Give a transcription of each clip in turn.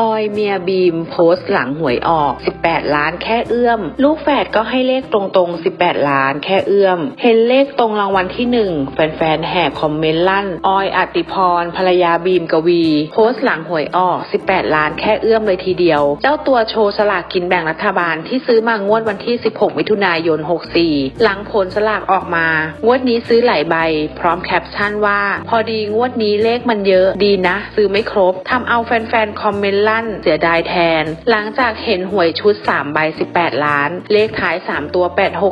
ออยเมียบีมโพสต์หลังหวยออก 18 ล้านแค่เอื้อม ลูกแฝดก็ให้เลขตรงๆ 18 ล้านแค่เอื้อม เห็นเลขตรงรางวัลที่หนึ่งแฟนๆ แห่คอมเมนต์ลั่น ออยอติพร ภรรยาบีมกวี โพสต์หลังหวยออก 18 ล้านแค่เอื้อมเลยทีเดียว เจ้าตัวโชว์สลากกินแบ่งรัฐบาลที่ซื้อมางวดวันที่ 16 มิถุนายน 64 หลังผลสลากออกมา งวดนี้ซื้อหลายใบ พร้อมแคปชั่นว่า พอดีงวดนี้เลขมันเยอะ ดีนะ ซื้อไม่ครบทำเอาแฟนๆ คอมเมนต์ลั่นเสียดายแทน หลังจากเห็นหวยชุด3ใบ18 ล้าน เลขท้าย 3 ตัว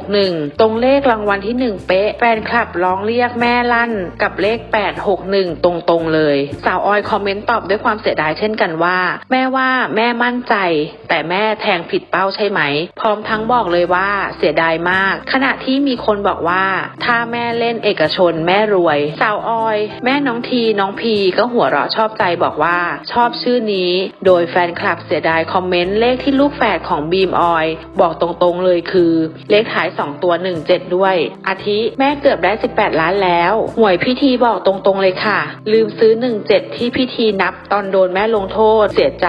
861 ตรงเลขรางวัลที่ 1 เป๊ะ แฟนคลับร้องเรียกแม่ลั่น กับเลข 861 ตรงๆเลย สาวออยคอมเมนต์ตอบด้วยความเสียดายเช่นกันว่า แม่ว่าแม่มั่นใจ แต่แม่แทงผิดเป้าใช่ไหม พร้อมทั้งบอกเลยว่าเสียดายมาก ขณะที่มีคนบอกว่า ถ้าแม่เล่นเอกชนแม่รวย สาวออย แม่น้องทีน้องพีก็หัวเราะชอบใจบอกว่า ชอบชื่อนี้โดยแฟนคลับเสียดายคอมเมนต์เลขที่ลูกแฝดของบีมออยบอกตรงๆเลยคือ เลขท้าย 2 ตัว 17 ด้วย อาทิแม่เกือบได้ 18 ล้านแล้วหวยพิธีบอกตรงๆเลยค่ะ ลืมซื้อ 17 ที่พิธีนับตอนโดนแม่ลงโทษ เสียใจ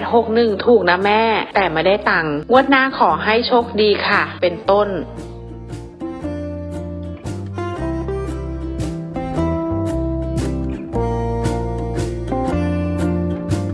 861 ถูกนะแม่ แต่ไม่ได้ตังค์งวดหน้าขอให้โชคดีค่ะ เป็นต้น